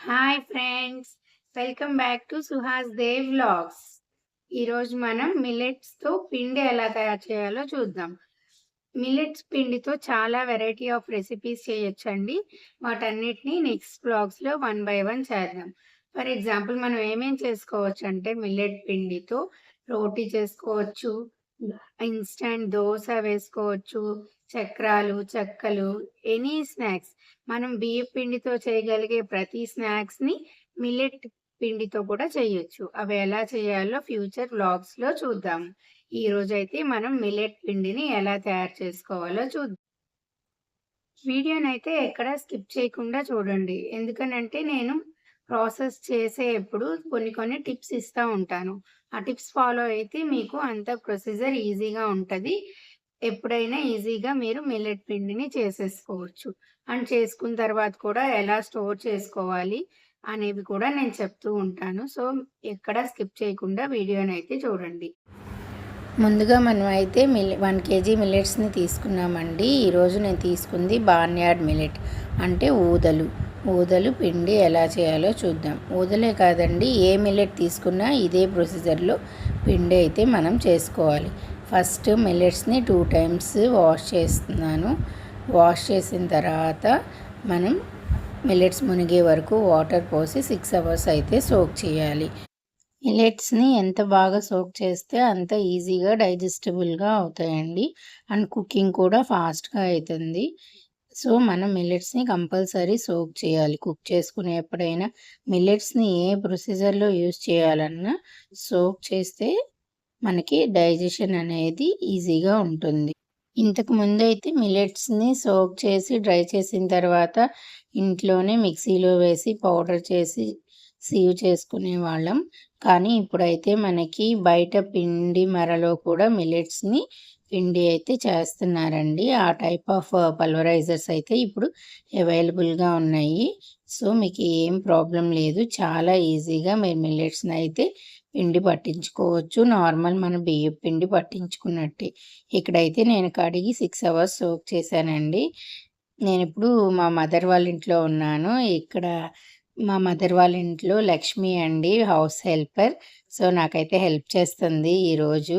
Hi friends welcome back to Suhas Dev vlogs ఈరోజు మనం మిల్లెట్స్తో పిండి ఎలా తయారు చేయాలో చూద్దాం. మిల్లెట్స్ పిండితో చాలా వెరైటీ ఆఫ్ రెసిపీస్ చేయొచ్చండి. వాటన్నిటిని నెక్స్ట్ బ్లాగ్స్లో వన్ బై వన్ చేద్దాం. ఫర్ ఎగ్జాంపుల్ మనం ఏమేం చేసుకోవచ్చు అంటే మిల్లెట్ పిండితో రోటీ చేసుకోవచ్చు ఇన్స్టంట్ దోశ వేసుకోవచ్చు చక్రాలు చెక్కలు ఎనీ స్నాక్స్. మనం బియ్య పిండితో చేయగలిగే ప్రతి స్నాక్స్ని మిల్లెట్ పిండితో కూడా చేయొచ్చు. అవి ఎలా చేయాలో ఫ్యూచర్ వ్లాగ్స్లో చూద్దాం. ఈ రోజైతే మనం మిల్లెట్ పిండిని ఎలా తయారు చేసుకోవాలో చూద్దాం. వీడియోనైతే ఎక్కడ స్కిప్ చేయకుండా చూడండి. ఎందుకనంటే నేను ప్రాసెస్ చేసేప్పుడు కొన్ని కొన్ని టిప్స్ ఇస్తూ ఉంటాను. ఆ టిప్స్ ఫాలో అయితే మీకు అంత ప్రొసీజర్ ఈజీగా ఉంటుంది. ఎప్పుడైనా ఈజీగా మీరు మిల్లెట్ పిండిని చేసేసుకోవచ్చు. అండ్ చేసుకున్న తర్వాత కూడా ఎలా స్టోర్ చేసుకోవాలి అనేవి కూడా నేను చెప్తూ ఉంటాను. సో ఎక్కడ స్కిప్ చేయకుండా వీడియోని అయితే చూడండి. ముందుగా మనం అయితే మిల్ వన్ కేజీ మిల్లెట్స్ని తీసుకున్నామండి. ఈరోజు నేను తీసుకుంది బార్న్యార్డ్ మిల్లెట్ అంటే ఊదలు. ఊదలు పిండి ఎలా చేయాలో చూద్దాం. ఊదలే కాదండి ఏ మిల్లెట్ తీసుకున్నా ఇదే ప్రొసీజర్లో పిండి అయితే మనం చేసుకోవాలి. ఫస్ట్ మిల్లెట్స్ని టూ టైమ్స్ వాష్ చేస్తున్నాను. వాష్ చేసిన తర్వాత మనం మిల్లెట్స్ మునిగే వరకు వాటర్ పోసి సిక్స్ అవర్స్ అయితే సోక్ చేయాలి. మిల్లెట్స్ని ఎంత బాగా సోక్ చేస్తే అంత ఈజీగా డైజెస్టబుల్గా అవుతాయండి. అండ్ కుకింగ్ కూడా ఫాస్ట్గా అవుతుంది. సో మనం మిల్లెట్స్ని కంపల్సరీ సోక్ చేయాలి. కుక్ చేసుకునే ఎప్పుడైనా మిల్లెట్స్ని ఏ ప్రొసీజర్లో యూస్ చేయాలన్నా సోక్ చేస్తే మనకి డైజెషన్ అనేది ఈజీగా ఉంటుంది. ఇంతకు ముందు అయితే మిల్లెట్స్ని సోక్ చేసి డ్రై చేసిన తర్వాత ఇంట్లోనే మిక్సీలో వేసి పౌడర్ చేసి సీవ్ చేసుకునే వాళ్ళం. కానీ ఇప్పుడైతే మనకి బయట పిండి మరలో కూడా మిల్లెట్స్ని పిండి అయితే చేస్తున్నారండి. ఆ టైప్ ఆఫ్ పల్వరైజర్స్ అయితే ఇప్పుడు అవైలబుల్గా ఉన్నాయి. సో మీకు ఏం ప్రాబ్లం లేదు. చాలా ఈజీగా మీరు మిల్లెట్స్ని అయితే పిండి పట్టించుకోవచ్చు. నార్మల్ మన బియ్యం పిండి పట్టించుకున్నట్టే. ఇక్కడైతే నేను కడిగి సిక్స్ అవర్స్ సోక్ చేశానండి. నేను ఇప్పుడు మా మదర్ వాళ్ళ ఇంట్లో ఉన్నాను. ఇక్కడ మా మదర్ వాళ్ళ ఇంట్లో లక్ష్మి అండి హౌస్ హెల్పర్ సో నాకైతే హెల్ప్ చేస్తుంది ఈరోజు.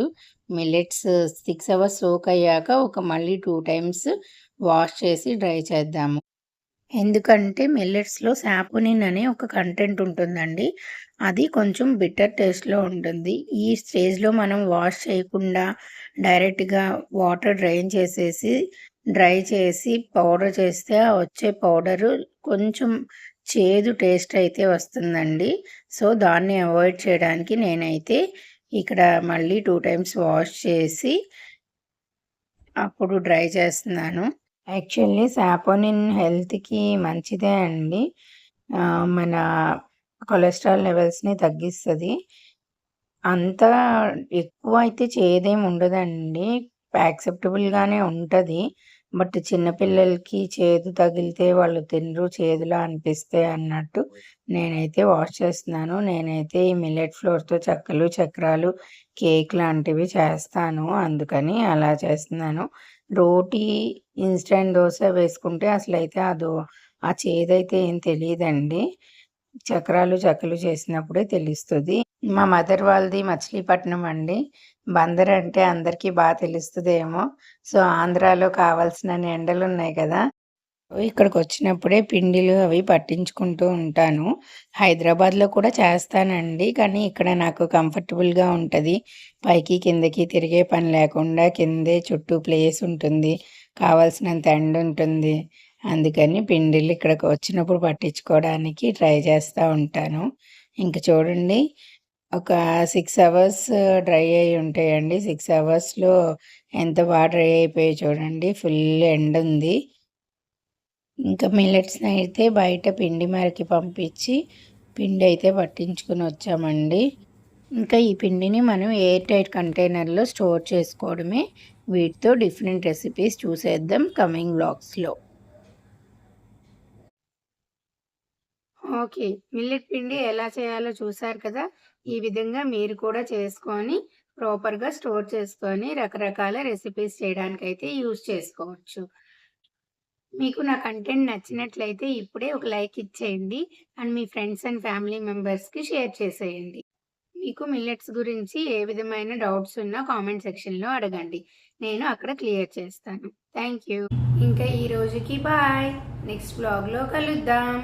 మిల్లెట్స్ సిక్స్ అవర్స్ సోక్ అయ్యాక ఒక మళ్ళీ టూ టైమ్స్ వాష్ చేసి డ్రై చేద్దాము. ఎందుకంటే మిల్లెట్స్లో శాపోనిన్ అనే ఒక కంటెంట్ ఉంటుందండి. అది కొంచెం బిటర్ టేస్ట్లో ఉంటుంది. ఈ స్టేజ్లో మనం వాష్ చేయకుండా డైరెక్ట్గా వాటర్ డ్రైన్ చేసేసి డ్రై చేసి పౌడర్ చేస్తే వచ్చే పౌడరు కొంచెం చేదు టేస్ట్ అయితే వస్తుందండి. సో దాన్ని అవాయిడ్ చేయడానికి నేనైతే ఇక్కడ మళ్ళీ టూ టైమ్స్ వాష్ చేసి అప్పుడు డ్రై చేస్తున్నాను. యాక్చువల్లీ సాపోనిన్ హెల్త్కి మంచిదే అండి. మన కొలెస్ట్రాల్ లెవెల్స్ని తగ్గిస్తుంది. అంత ఎక్కువ అయితే చేయదేమి ఉండదండి. యాక్సెప్టబుల్గానే ఉంటుంది. బట్ చిన్నపిల్లలకి చేదు తగిలితే వాళ్ళు తినరు చేదులా అనిపిస్తే అన్నట్టు నేనైతే వాష్ చేస్తున్నాను. నేనైతే ఈ మిల్లెట్ ఫ్లోర్తో చెక్కలు చక్రాలు కేక్ లాంటివి చేస్తాను. అందుకని అలా చేస్తున్నాను. రోటీ ఇన్స్టెంట్ దోశ వేసుకుంటే అసలైతే అదో ఆ చేదైతే ఏం తెలియదండి. చక్రాలు చక్కలు చేసినప్పుడే తెలుస్తుంది. మా మదర్ వాళ్ళది మచిలీపట్నం అండి. బందర్ అంటే అందరికీ బాగా తెలుస్తుందేమో. సో ఆంధ్రాలో కావాల్సిన ఎండలు ఉన్నాయి కదా. ఇక్కడికి వచ్చినప్పుడే పిండిలు అవి పట్టించుకుంటూ ఉంటాను. హైదరాబాద్లో కూడా చేస్తానండి. కానీ ఇక్కడ నాకు కంఫర్టబుల్గా ఉంటుంది. పైకి కిందకి తిరిగే పని లేకుండా కిందే చుట్టూ ప్లేస్ ఉంటుంది. కావాల్సినంత ఎండ ఉంటుంది అందుకని పిండిలు ఇక్కడికి వచ్చినప్పుడు పట్టించుకోవడానికి ట్రై చేస్తూ ఉంటాను. ఇంక చూడండి ఒక సిక్స్ అవర్స్ డ్రై అయి ఉంటాయండి. సిక్స్ అవర్స్లో ఎంత బాగా డ్రై అయిపోయాయి చూడండి ఫుల్ ఎండ ఉంది. ఇంకా మిల్లెట్స్ని అయితే బయట పిండి మరకి పంపించి పిండి అయితే పట్టించుకుని వచ్చామండి. ఇంకా ఈ పిండిని మనం ఎయిర్ టైట్ కంటైనర్లో స్టోర్ చేసుకోవడమే. వీటితో డిఫరెంట్ రెసిపీస్ చూసేద్దాం కమింగ్ బ్లాగ్స్లో. ఓకే. మిల్లెట్ పిండి ఎలా చేయాలో చూసారు కదా? ఈ విధంగా మీరు కూడా చేసుకొని ప్రాపర్గా స్టోర్ చేసుకొని రకరకాల రెసిపీస్ చేయడానికి అయితే యూజ్ చేసుకోవచ్చు. మీకు నా కంటెంట్ నచ్చినట్లయితే ఇప్పుడే ఒక లైక్ ఇచ్చేయండి. అండ్ మీ ఫ్రెండ్స్ అండ్ ఫ్యామిలీ మెంబర్స్కి షేర్ చేసేయండి. మీకు మిల్లెట్స్ గురించి ఏ విధమైన డౌట్స్ ఉన్నా కామెంట్ సెక్షన్లో అడగండి. నేను అక్కడ క్లియర్ చేస్తాను. థ్యాంక్ యూ ఇంకా ఈ రోజుకి బాయ్. నెక్స్ట్ బ్లాగ్లో కలుద్దాం.